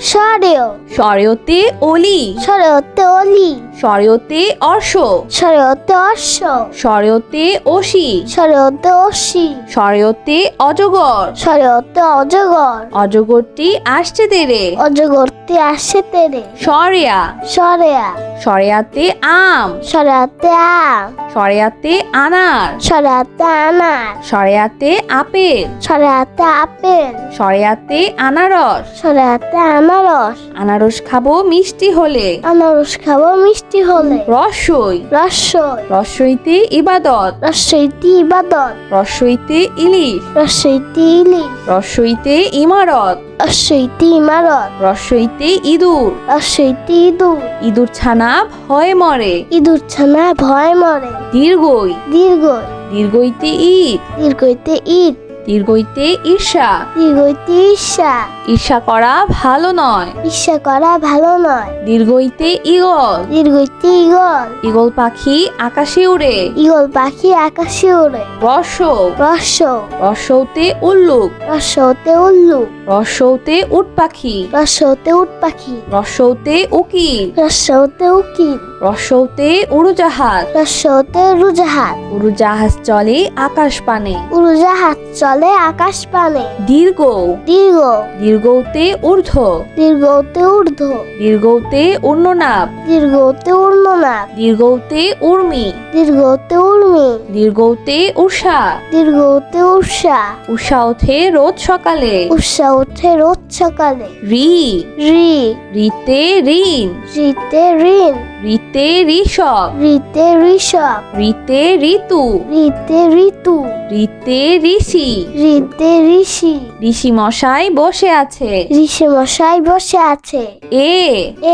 সরেও। স্বরীয়তে অলি। সরেওতে অলি। স্বরীয়তে অর্শ। সরেওতে অশ্ব স্বরীয়তে অসি সরেওতে অসি স্বরীয়তে অজগর। সরেওতে অজগর। অজগরটি আসছে তেরে। অজগরতে আসে তেরে। সরেয়া। সরেয়া। সরেয়াতে আম। সরেয়াতে আম। সরেয়াতে আনার। সরেয়াতে আনার। সরেয়াতে আপেল। সরেয়াতে আপেল। সরেয়াতে আনারস। সরেয়াতে আনারস। আনারস খাব মিষ্টি হলে। আনারস খাব মিষ্টি হলে। রসই। রসই। রসইতে ইবাদত। রসইতি ইবাদত। রসইতে ইলিশ। রসইতি ইলিশ। রসইতে ইমারত। রসইতি ইমারত। রসইতে ইঁদুর। রসইতি ইঁদুর। ইঁদুর ছানা ভয় মরে। ইঁদুর ছানা ভয় মরে। দীর্ঘই। দীর্ঘ দীর্ঘইতে ঈদ। দীর্ঘইতে ঈদ। দীর্ঘইতে ঈর্ষা। দীর্ঘইতে ঈর্ষা। ঈর্ষা করা ভালো নয়। ঈর্ষা করা ভালো নয়। দীর্ঘইতে ইগল দীর্ঘইতে ইগল ইগল পাখি আকাশে উড়ে। ইগল পাখি আকাশে উড়ে। রস রস রসৌতে উল্লুক। রসতে উল্লু রসৌতে উট পাখি। রসতে উট পাখি। রসৌতে উকিল। রসতে উকিল। রসৌতে উড়োজাহাজ। রসতে উড়োজাহাজ। উড়োজাহাজ চলে আকাশ পানে। উড়োজাহাজ চলে আকাশ পানে। দীর্ঘ। দীর্ঘ। দীর্ঘতে ঊর্ধ্ব। দীর্ঘতে ঊর্ধ্ব। দীর্ঘতে উর্ণনাভ দীর্ঘতে উর্ণনাথ দীর্ঘতে উর্মি। দীর্ঘতে উর্মি। দীর্ঘতে উষা দীর্ঘতে উষা উষা ওঠে রোজ সকালে। উষা ওঠে রোজ সকালে রি। রি। রিতে ঋণ। রিতে ঋণ। রিতে ঋষভ। রিতে ঋষভ। রিতে ঋতু। রিতে ঋতু। রিতে ঋষি। ঋতে ঋষি। ঋষি মশাই বসে আছে। ঋষি মশাই বসে আছে। এ।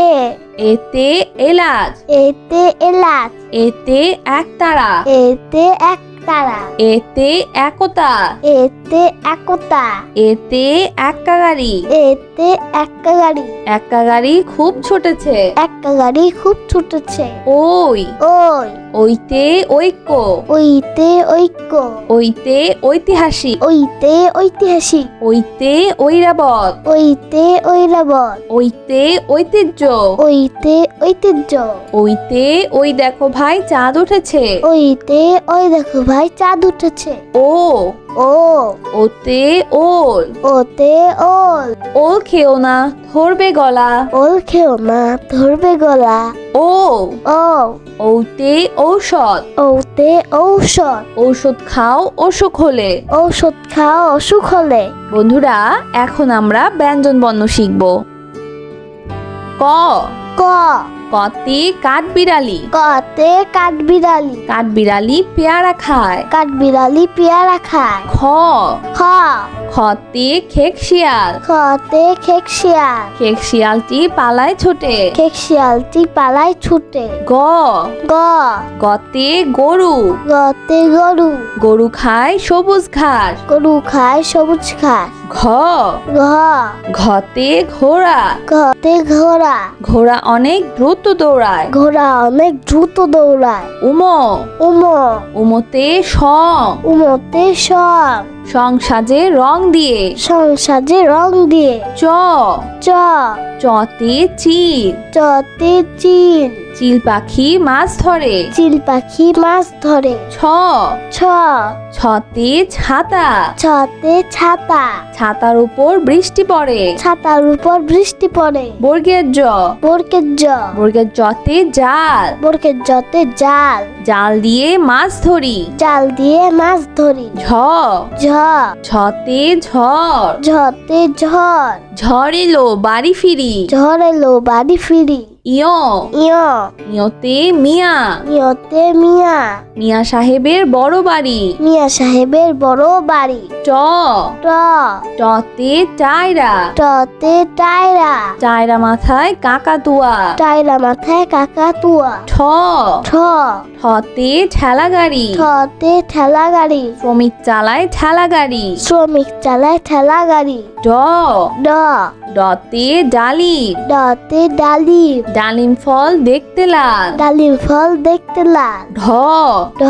এ। এতে এলাচ। এতে এলাচ। এতে একতারা। এতে এক তারা এতে একতা। এতে একতা। এতে একা গাড়ি এতে একটা গাড়ি একা গাড়ি খুব ছুটেছে। একটা গাড়ি খুব ছুটেছে। ওই। ওই। ওইতে ঐক্য। ওইতে ঐক্য। ওইতে ঐতিহাসিক। ওইতে ঐতিহাসিক। ওইতে ঐরাবত। ওইতে ঐরাবত। ওইতে ঐতিহ্য। ওইতে ঐতিহ্য। ওইতে ওই দেখো ভাই চাঁদ উঠেছে। ওইতে ওই দেখো ভাই চাঁদ উঠেছে। ও। ও। ওতে ওল। ওতে ওল। ওল খেও না ধরবে গলা। ওল খেও না ধরবে গলা। ও। ও। ওতে ঔষধ। ঔতে ঔষধ। ঔষধ খাও অসুখ হলে। ঔষধ খাও অসুখ হলে। বন্ধুরা এখন আমরা ব্যঞ্জন বর্ণ শিখব। ক। ক। কতে কাঠবিড়ালি। কতে কাঠবিড়ালি। কাঠবিড়ালি পেয়ারা খায়। কাঠবিড়ালি পেয়ারা খায়। খ। খ। খতে খেক শিয়াল খতে খেক শিয়াল খেক শিয়ালটি পালায় ছোটে। খেক শিয়ালটি পালায় ছুটে। গ। গ। গতে গরু। গতে গরু। গরু খায় সবুজ ঘাস। গরু খায় সবুজ ঘাস। ঘ। ঘ। ঘতে ঘোড়া। ঘতে ঘোড়া। ঘোড়া অনেক দ্রুত দৌড়ায়। ঘোড়া অনেক দ্রুত দৌড়ায়। উমো। উম। উমতে স উমতে সব সং সাজে রং দিয়ে। সংসাজে রং দিয়ে। চ। চ। চতে চিল। চতে চিল। চিল পাখি মাছ ধরে। চিল পাখি মাছ ধরে। ছ। ছ। ছতে ছাতা। ছতে ছাতা। ছাতার উপর বৃষ্টি পড়ে। ছাতার উপর বৃষ্টি পড়ে। বর্গের জ। বরকের জ। বর্গের জতে জাল। বরকের জতে জাল। জাল দিয়ে মাছ ধরি। জাল দিয়ে মাছ ধরি। ঝ। ঝ। ঝতে ঝড়। ঝতে ঝড়। ঝড় এলো বাড়ি ফিরি। ঝড় এলো বাড়ি ফিরি। ইয়। ইয়। ইয়তে মিয়া। ইয়তে মিয়া। মিয়া সাহেবের বড় বাড়ি। মিয়া সাহেবের বড় বাড়ি। ট। ট। টতে টায়রা। টতে টায়রা। টায়রা মাথায় কাকাতুয়া। টায়রা মাথায় কাকাতুয়া। ঠ। ঠ। ঠতে ঠেলা গাড়ি ঠতে ঠেলা গাড়ি শ্রমিক চালায় ঠেলা গাড়ি শ্রমিক চালায় ঠেলা গাড়ি ড। ড। ডতে ডালিম। ডতে ডালিম। ডালিম ফল দেখতে লাল। ডালিম ফল দেখতে লাল। ঢ। ঢ।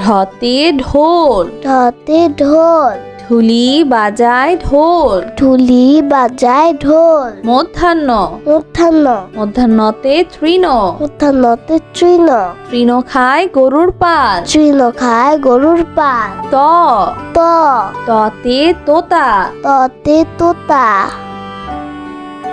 ঢতে ঢোল। ঢতে ঢোল। ঢুলি বাজায় ঢোল। ঢুলি বাজায় ঢোল। মধ্যাহ্ন। মধ্যাহ্ন। মধ্যাহ্নতে তৃণ। মধ্যাহ্নতে তৃণ। তৃণ খায় গরুর পাল। তৃণ খায় গরুর পাল। ত। ত। ততে তোতা। ততে তোতা।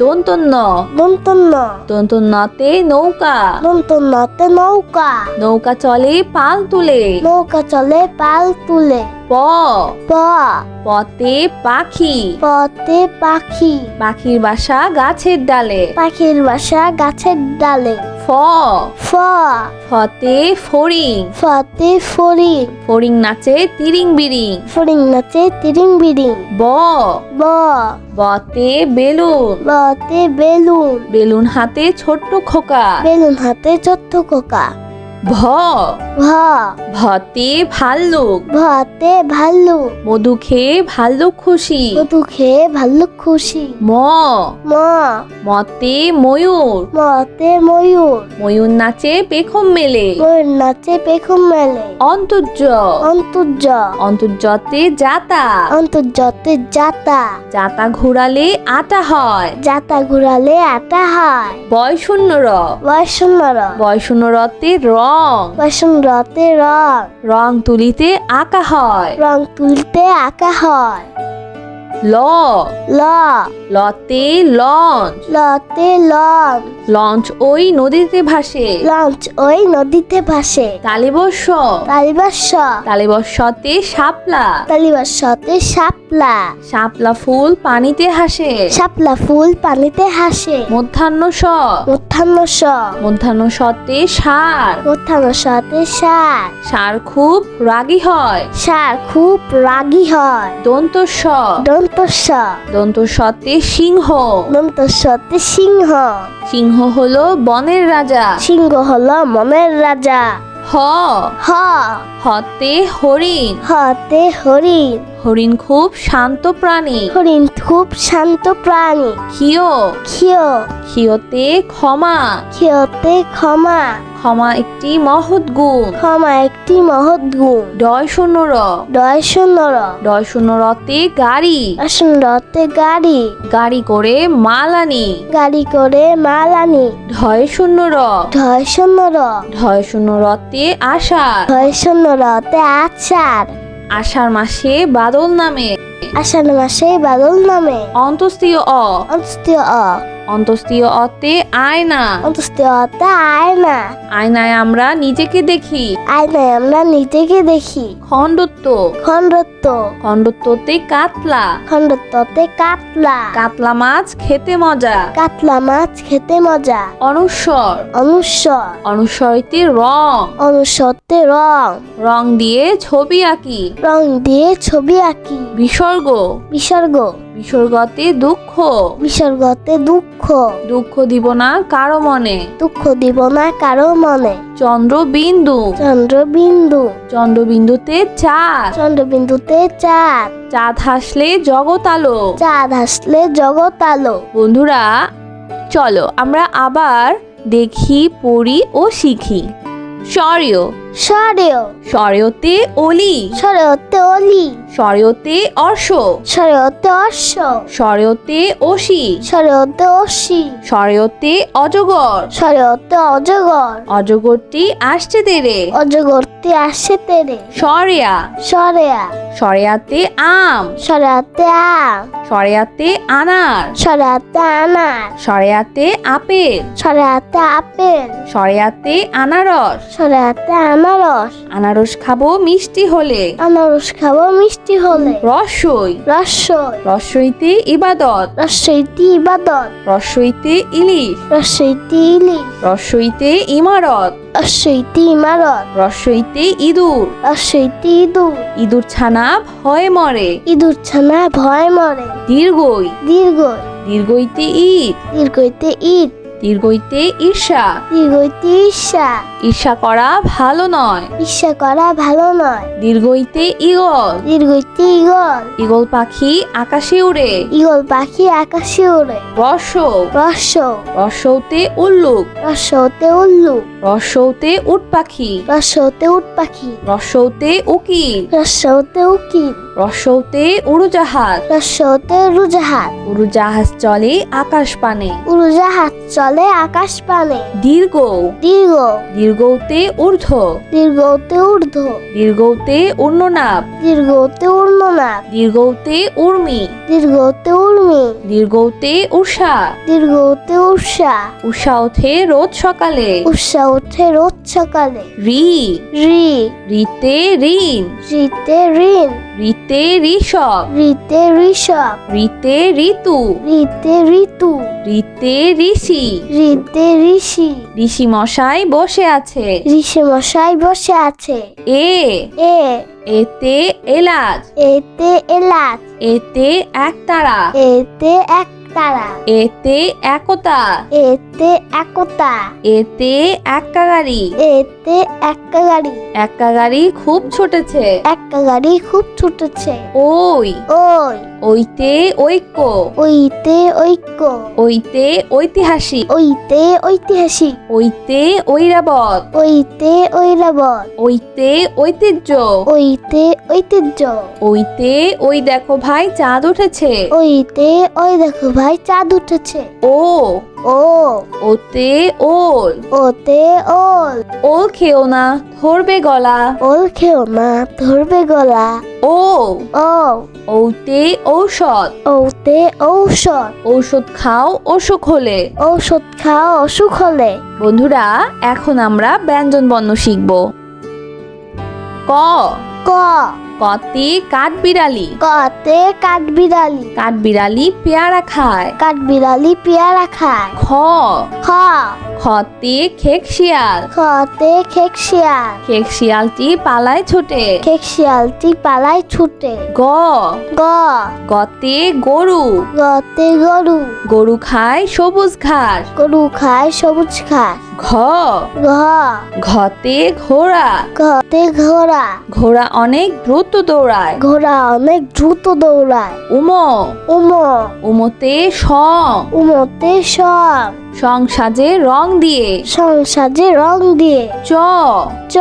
দন্তন্য দন্তন্য দন্তন্যতে নৌকা। দন্তন্যতে নৌকা। নৌকা চলে পাল তুলে। নৌকা চলে পাল তুলে। প। প। পতে পাখি। পতে পাখি। পাখির বাসা গাছের ডালে। পাখির বাসা গাছের ডালে। ফ। ফ। ফতে ফড়িং। ফতে ফরিং ফড়িং নাচে তিরিং বিরিং। ফরিং নাচে তিরিং বিরিং। ব। ব। বতে বেলুন। বতে বেলুন। বেলুন হাতে ছোট্ট খোকা। বেলুন হাতে ছোট্ট কোকা ভ। ভ। ভতে ভাল্লুক। ভতে ভাল্লুক। মধু খেয়ে ভাল্লুক খুশি। মধু খেয়ে ভাল্লুক খুশি। ম। ম। মতে ময়ূর। মতে ময়ূর। ময়ূর নাচে পেখম মেলে। ময়ূর নাচে পেখম মেলে। অন্তর্য। অন্তর্য। অন্তর্যতে জাতা অন্তর্যতে জাতা জাতা ঘুরালে আটা হয়। জাতা ঘুরালে আটা হয়। বয় বয়শূন্য র বয়সুন্নর বয়শূন্য রতে রং। বয়সুন রতে রং। রং তুলিতে আঁকা হয়। রং তুলতে আঁকা হয়। ল। ল। লতে লঞ্চ। লতে লঞ্চ। লঞ্চ ওই নদীতে ভাসে। লঞ্চ ওই নদীতে ভাসে। তালিবর্ষ। তালিবাস্য তালিবর্ষতে শাপলা। তালিবাস্যতে শাপলা। শাপলা ফুল পানিতে হাসে। শাপলা ফুল পানিতে হাসে। মধ্যাহ্ন স মধ্যাহ্ন স মধ্যাহ্ন সতে সার। মধ্যাহ্ন সতে সার। সার খুব রাগী হয়। সার খুব রাগী হয়। দন্ত স দন্ত স দন্ত সতে সিংহ। দন্ত সতে সিংহ। সিংহ হলো বনের রাজা। সিংহ হলো মনের রাজা। হ। হ। হতে হরিণ। হতে হরিণ। হরিণ খুব শান্ত প্রাণী। হরিণ খুব শান্ত প্রাণী। ক্ষিয়। ক্ষিয়। ক্ষিয়তে ক্ষমা। ক্ষিয়তে ক্ষমা। ক্ষমা একটি মহৎ গুণ। ক্ষমা একটি মহৎ গুণ। ডয় শূন্য র। ডয় শূন্যর ডয় শূন্য রতে গাড়ি। আসুন রথে গাড়ি। গাড়ি করে মাল আনি। গাড়ি করে মাল আনি। ঢয় শূন্য র। ঢয় শূন্যর ঢয় শূন্য রতে আষাঢ়। ঢয় শূন্য রথে আচার আষাঢ় মাসে বাদল নামে। আষাঢ় মাসে বাদল নামে। অন্তস্তীয় অ। অন্তস্তীয় অ। অন্তস্তীয় অতে আয়না। অন্তস্তীয় অতে আয়না। আয়নায় আমরা নিজেকে দেখি। আয়নায় আমরা নিজেকে দেখি। খণ্ডত্ব। খণ্ডত্ব। খণ্ডত্বতে কাতলা। খণ্ডত্বতে কাতলা। কাতলা মাছ খেতে মজা। কাতলা মাছ খেতে মজা। অনুস্বর অনুস্বর অনুস্বরতে রং। অনুসরতে রং। রং দিয়ে ছবি আঁকি। রং দিয়ে ছবি আঁকি। বিসর্গ। বিসর্গ। বিসর্গতে দুঃখ? বিসর্গতে দুঃখ। দুঃখ দিব না কারও মনে? দুঃখ দিব না কারও মনে। চন্দ্রবিন্দু? চন্দ্রবিন্দু। চন্দ্রবিন্দুতে চাঁদ? চন্দ্রবিন্দুতে চাঁদ। চাঁদ হাসলে জগৎ আলো? চাঁদ হাসলে জগৎ আলো। বন্ধুরা চলো আমরা আবার দেখি পড়ি ও শিখি। স্বরীয়। সরেও সরেওতে অলি। সরেওতে অলি। সরেওতে অর্শ। সরেওতে অশ্ব সরেওতে অসি সরেওতে অসি সরেওতে অজগর। সরেওতে অজগর। অজগরটি আসছে তেরে। অজগরটি আসে তেরে। সরেয়া। সরেয়া। সরেয়াতে আম। সরেয়াতে আম। সরেয়াতে আনার। সরেয়াতে আনার। সরেয়াতে আপেল। সরেয়াতে আপেল। সরেয়াতে আনারস। সরেয়াতে আনারস। আনারস খাব মিষ্টি হলে। আনারস খাব মিষ্টি হলে। রসই। রসই। রসইতে ইবাদত। রসইটি ইবাদত। রসইতে ইলিশ। রসইটি ইলিশ। রসইতে ইমারত। রসইটি ইমারত। রসইতে ইঁদুর। রসইটি ইঁদুর। ইঁদুর ছানা ভয় মরে। ইঁদুর ছানা ভয় মরে। দীর্ঘই। দীর্ঘ দীর্ঘইতে ঈদ দীর্ঘইতে ঈদ দীর্ঘইতে ঈর্ষা। দীর্ঘইতে ঈর্ষা। ঈর্ষা করা ভালো নয়। ঈর্ষা করা ভালো নয়। দীর্ঘইতে ইগল দীর্ঘইতে ইগল ইগল পাখি আকাশে উড়ে। ইগল পাখি আকাশে উড়ে। রস রস রসৌতে উল্লুক। রসতে উল্লু রসৌতে উট পাখি। রসতে উট পাখি। রসৌতে উকিল। রসতে উকিল। রসৌতে উড়োজাহাজ। রসতে উড়োজাহাজ। উড়োজাহাজ চলে আকাশ পানে। উড়োজাহাজ চলে আকাশ পানে দীর্ঘ। দীর্ঘ। দীর্ঘতে ঊর্ধ্ব। দীর্ঘতে ঊর্ধ্ব। দীর্ঘতে উর্ণনাভ দীর্ঘতে উর্ণনাথ দীর্ঘতে উর্মি দীর্ঘতে উর্মি দীর্ঘতে উষা দীর্ঘতে উষা উষা ওঠে রোজ সকালে। উষা ওঠে রোজ সকালে। রি। রি। রিতে ঋণ। রিতে ঋণ। রিতে ঋষভ। রিতে ঋষভ। রিতে ঋতু। রিতে ঋতু। রিতে ঋষি। রিতে ঋষি। ঋষি মশাই বসে আছে। ঋষি মশাই বসে আছে। এ। এ। এতে এলাচ। এতে এলাচ। এতে একতারা। এতে এক তারা। এতে একতা। এতে একতা। এতে এক্কা গাড়ি এতে একটা গাড়ি এক্কা গাড়ি খুব ছুটেছে। একটা গাড়ি খুব ছুটেছে। ওই। ওই। ওইতে ঐক্য। ওইতে ঐক্য। ওইতে ঐতিহাসিক। ওইতে ঐতিহাসিক। ওইতে ঐরাবত ওইতে ঐরাবত ওইতে ঐতিহ্য। ওইতে ঐতিহ্য। ওইতে ওই দেখো ভাই চাঁদ উঠেছে। ওইতে ওই দেখো ভাই চাঁদ উঠেছে। ও। ও। ওতে ওল। ওতে ওল। ওল খেও না ধরবে গলা। ওল খেও না ধরবে গলা। ও। ও। ওতে ঔষধ। ওতে ঔষধ। ঔষধ খাও অসুখ হলে। ঔষধ খাও অসুখ হলে। বন্ধুরা এখন আমরা ব্যঞ্জন বর্ণ শিখব। ক। ক। কতে কাঠবিড়ালি। কতে কাঠবিড়ালি। কাঠবিড়ালি পেয়ারা খায়। কাঠবিড়ালি পেয়ারা খায়। খ। খ। খতে খেক শিয়াল খতে খেক শিয়াল খেক শিয়ালটি পালায় ছোটে। খেক শিয়ালটি পালায় ছুটে। গ। গ। গতে গরু। গতে গরু। গরু খায় সবুজ ঘাস। গরু খায় সবুজ ঘাস। ঘ। ঘ। ঘতে ঘোড়া। ঘতে ঘোড়া। ঘোড়া অনেক দ্রুত দৌড়ায়। ঘোড়া অনেক দ্রুত দৌড়ায়। উম। উম। উমতে স। উমতে সব সংসাজে রং দিয়ে। সংসাজে রং দিয়ে। চ। চ।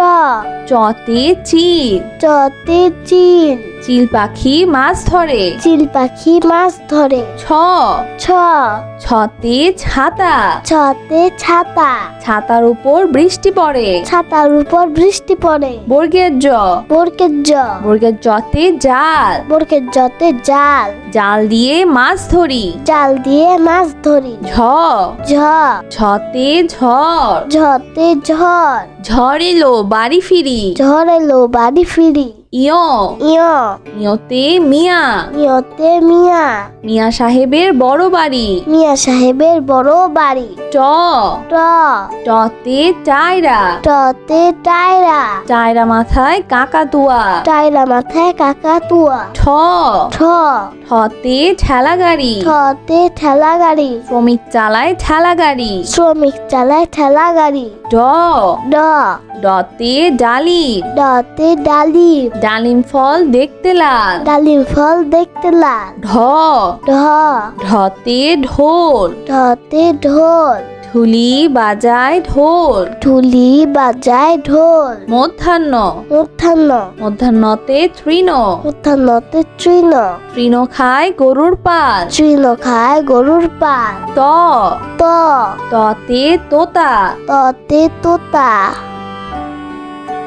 চতে চিল চতে চিল চিল পাখি মাছ ধরে। চিল পাখি মাছ ধরে। ছ। ছ। ছতে ছাতা। ছতে ছাতা। ছাতার উপর বৃষ্টি পড়ে। ছাতার উপর বৃষ্টি পড়ে। বর্গের জ। বরকের জ। বর্গের জতে জাল। বরকের জতে জাল। জাল দিয়ে মাছ ধরি। জাল দিয়ে মাছ ধরি। ঝ। ঝ। ঝতে ঝড়। ঝতে ঝড়। ঝড় এলো বাড়ি ফিরি। ঝড় এলো বাড়ি ফিরি। ইয়। ইয়। ইয়তে মিয়া। ইয়তে মিয়া। মিয়া সাহেবের বড় বাড়ি। মিয়া সাহেবের বড় বাড়ি। ট। ট। টতে টায়রা। টতে টায়রা। টায়রা মাথায় কাকাতুয়া। টায়রা মাথায় কাকাতুয়া। ঠ। ঠ। ঠতে ঠেলা গাড়ি ঠতে ঠেলা গাড়ি শ্রমিক চালায় ঠেলা গাড়ি শ্রমিক চালায় ঠেলা গাড়ি ড। ড। ডতে ডালিম। ডতে ডালিম। ডালিম ফল দেখতে লাল। ডালিম ফল দেখতে লাল। ঢ। ঢ। ঢতে ঢোল। ঢতে ঢোল। ঢুলি বাজায় ঢোল। ঢুলি বাজায় ঢোল। মধ্যাহ্ন। মধ্যাহ্ন। মধ্যাহ্নতে তৃণ। মধ্যাহ্নতে তৃণ। তৃণ খায় গরুর পাল। তৃণ খায় গরুর পাল। ত। ত। ততে তোতা। ততে তোতা।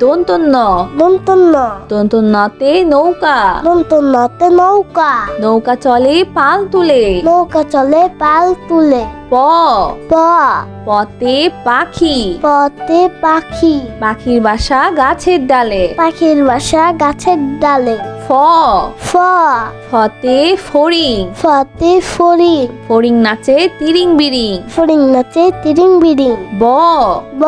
দন্তন্য দন্তন্য দন্তন্যতে নৌকা। দন্তন্যতে নৌকা। নৌকা চলে পাল তুলে। নৌকা চলে পাল তুলে। প। প। পতে পাখি। পতে পাখি। পাখির বাসা গাছের ডালে। পাখির বাসা গাছের ডালে। ফ। ফ। ফতে ফড়িং। ফতে ফড়িং। ফড়িং নাচে তিরিং বিরিং। ফড়িং নাচে তিরিং বিরিং। ব। ব।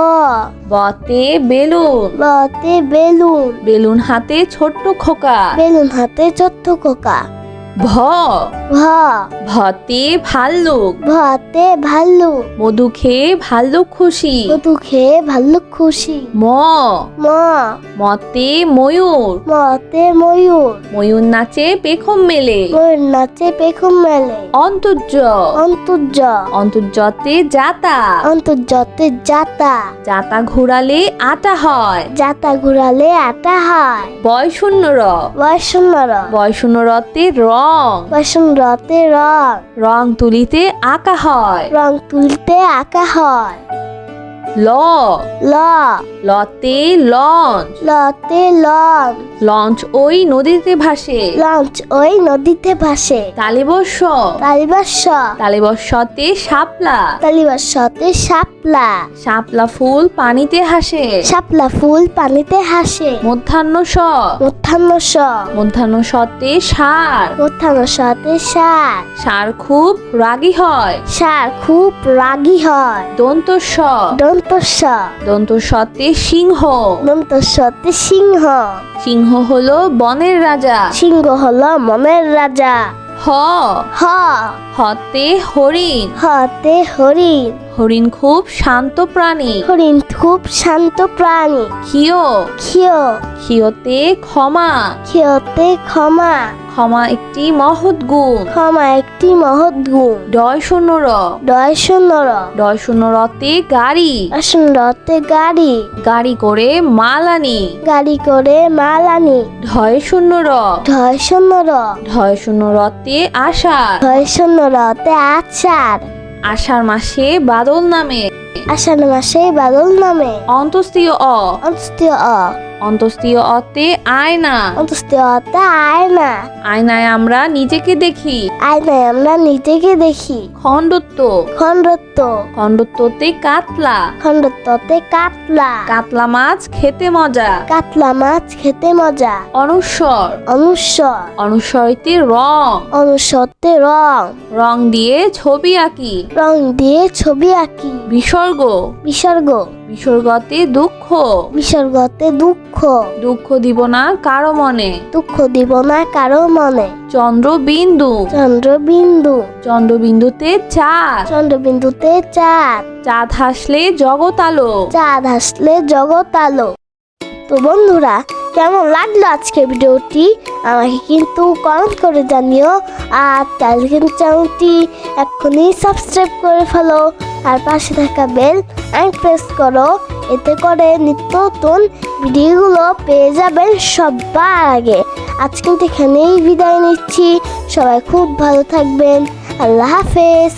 বতে বেলুন। বতে বেলুন। বেলুন হাতে ছোট্ট খোকা। বেলুন হাতে ছোট্ট কোকা ভ। ভ। ভতে ভাল্লুক। ভতে ভাল্লুক। মধু খেয়ে ভাল্লুক খুশি। মধু খেয়ে ভাল্লুক খুশি। ম। ম। মতে ময়ূর। মতে ময়ূর। ময়ূর নাচে পেখম মেলে। ময়ূর নাচে পেখম মেলে। অন্তর্য। অন্তর্য। অন্তর্যতে জাতা অন্তর্যতে জাতা জাতা ঘুরালে আটা হয়। জাতা ঘুরালে আটা হয়। বয়শূন্য র বয়সুন্দর বয়শূন্য রতে রং। বসুন্ধরতে রং। রং তুলিতে আঁকা হয়। রং তুলতে আঁকা হয়। ল। ল। লতে লঞ্চ। লতে লঞ্চ। লঞ্চ ওই নদীতে ভাসে। লঞ্চ ওই নদীতে ভাসে। তালিবর্ষ। তালিবাস্য তালিবর্ষতে শাপলা। তালিবাস্যতে শাপলা। শাপলা ফুল পানিতে হাসে। শাপলা ফুল পানিতে হাসে। মধ্যাহ্ন স মধ্যাহ্ন স মধ্যাহ্ন সতে সার। মধ্যাহ্ন সতে সার। সার খুব রাগী হয়। সার খুব রাগী হয়। দন্ত স দন্ত স দন্ত সতে সিংহ। দন্ত সতে সিংহ। সিংহ হলো বনের রাজা। সিংহ হলো মনের রাজা। হ। হ। হতে হরিণ। হতে হরিণ। হরিণ খুব শান্ত প্রাণী। হরিণ খুব শান্ত প্রাণী। ক্ষিয় ক্ষিয় ক্ষিয়তে ক্ষমা। ক্ষিয়তে ক্ষমা। ক্ষমা একটি মহৎ গুণ। ক্ষমা একটি মহৎ গুণ। ডয় শূন্য র। ডয় শূন্য র। ডয় শূন্য রতে গাড়ি। আসনরতে গাড়ি। গাড়ি করে মাল আনি গাড়ি করে মাল আনি ঢয় শূন্য র। ঢয় শূন্য র। ঢয় শূন্য রতে আষাঢ়। ঢয় শূন্যরতে আচার আষাঢ়। মাসে বাদল নামে। আষাঢ় মাসে বাদল নামে। অন্তস্তীয় অ। অন্তস্তীয় অ। অন্তস্তীয় অতে আয়না। অন্তস্তীয় অতে আয়না। আয়নায় আমরা নিজেকে দেখি। আয়নায় আমরা নিজেকে দেখি। খণ্ডত্ব। খণ্ডত্ব। খণ্ডত্বতে কাতলা। খণ্ডত্বতে কাতলা। কাতলা মাছ খেতে মজা। কাতলা মাছ খেতে মজা। অনুস্বর অনুস্বর অনুস্বরতে রং। অনুস্বরতে রং। রং দিয়ে ছবি আঁকি। রং দিয়ে ছবি আঁকি। বিসর্গ। বিসর্গ। বিসর্গতে দুঃখ? বিসর্গতে দুঃখ। দুঃখ দিব না কারও মনে? দুঃখ দিব না কারও মনে। চন্দ্রবিন্দু? চন্দ্রবিন্দু। চন্দ্রবিন্দুতে চাঁদ? চন্দ্রবিন্দুতে চাঁদ। চাঁদ হাসলে জগৎ আলো? চাঁদ হাসলে জগৎ আলো। তো বন্ধুরা কেমন লাগল আজকে ভিডিওটি? আমাকে কিন্তু কমেন্ট করে জানিও। আর টেলিগ্রাম চ্যানেলটি এক্ষুনি সাবস্ক্রাইব করে ফেলো। আর পাশে থাকা বেল অ্যান্ড প্রেস করো। এতে করে নিত্য নতুন ভিডিওগুলো পেয়ে যাবেন সবার আগে। আজকে কিন্তু এখানেই বিদায় নিচ্ছি। সবাই খুব ভালো থাকবেন। আল্লাহ হাফেজ।